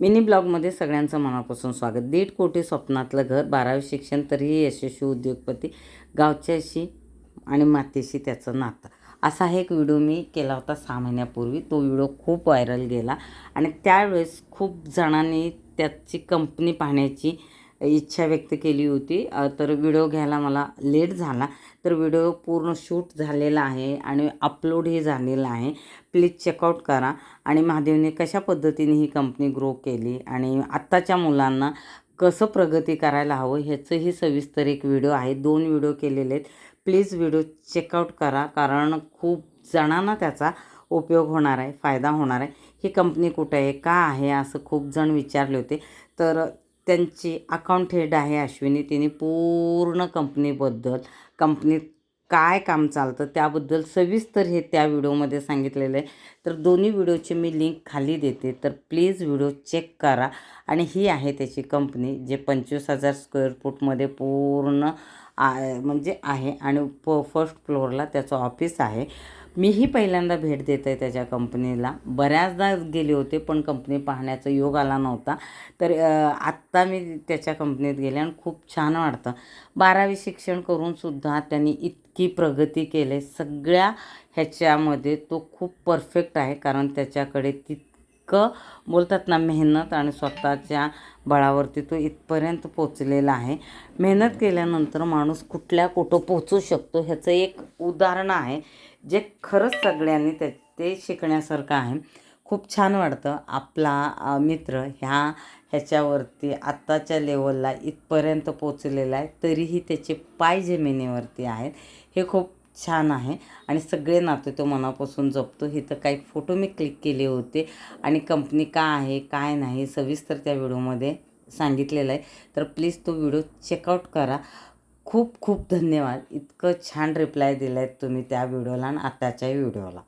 Mini ब्लॉगमध्ये सगळ्यांचं मनापासून स्वागत. दीड कोटी स्वप्नातलं घर बारावी शिक्षण तरीही यशस्वी उद्योगपती गावच्याशी आणि मातीशी त्याचं नातं. असा एक व्हिडिओ मी केला होता सहा महिन्यापूर्वी. तो व्हिडिओ खूप व्हायरल गेला आणि त्यावेळेस खूप जणांनी त्याची कंपनी पाहण्याची इच्छा व्यक्त केली होती. तर व्हिडिओ घ्यायला मला लेट झाला. तर व्हिडिओ पूर्ण शूट झालेला आहे आणि अपलोडही झालेला आहे. प्लीज चेकआउट करा. आणि महादेवने कशा पद्धतीने ही कंपनी ग्रो केली आणि आत्ताच्या मुलांना कसं प्रगती करायला हवं ह्याचंही सविस्तर एक व्हिडिओ आहे. दोन व्हिडिओ केलेले आहेत. प्लीज व्हिडिओ चेकआउट करा कारण खूप जणांना त्याचा उपयोग होणार आहे फायदा होणार आहे. ही कंपनी कुठं आहे का आहे असं खूप जण विचारले होते. तर त्यांची अकाउंट हेड आहे अश्विनी. तिने पूर्ण कंपनीबद्दल कंपनीत काय काम चालतं त्याबद्दल सविस्तर हे त्या व्हिडिओमध्ये सांगितलेलं आहे. तर दोन्ही व्हिडिओची मी लिंक खाली देते. तर प्लीज व्हिडिओ चेक करा. आणि ही आहे त्याची कंपनी जे पंचवीस हजार स्क्वेअर फूटमध्ये पूर्ण आ- म्हणजे आहे आणि प फर्स्ट फ्लोअरला त्याचं ऑफिस आहे. मीही पहिल्यांदा भेट देत आहे त्याच्या कंपनीला बऱ्याचदा गेले होते पण कंपनी पाहण्याचा योग आला नव्हता. तर आत्ता मी त्याच्या कंपनीत गेले आणि खूप छान वाटतं. बारावी शिक्षण करूनसुद्धा त्यांनी इतकी प्रगती केली. सगळ्या ह्याच्यामध्ये तो खूप परफेक्ट आहे कारण त्याच्याकडे तितकं इतकं बोलतात ना मेहनत आणि स्वतःच्या बळावरती तो इथपर्यंत पोचलेला आहे. मेहनत केल्यानंतर माणूस कुठल्या कुठं पोचू शकतो ह्याचं एक उदाहरण आहे जे खरंच सगळ्यांनी त्या ते शिकण्यासारखं आहे. खूप छान वाटतं आपला मित्र ह्या ह्याच्यावरती आत्ताच्या लेवलला इथपर्यंत पोचलेला आहे तरीही त्याचे पाय जमिनीवरती आहेत. हे खूप छान आहे. आणि सगळे नाते तो मनापासून जपतो. हे तर काही फोटो मी क्लिक केले होते. आणि कंपनी का आहे काय नाही सविस्तर त्या व्हिडिओमध्ये सांगितलेलं आहे. तर प्लीज तो व्हिडिओ चेकआउट करा. खूप खूप धन्यवाद. इतकं छान रिप्लाय दिला आहे तुम्ही त्या व्हिडिओला आणि आताच्याही व्हिडिओला.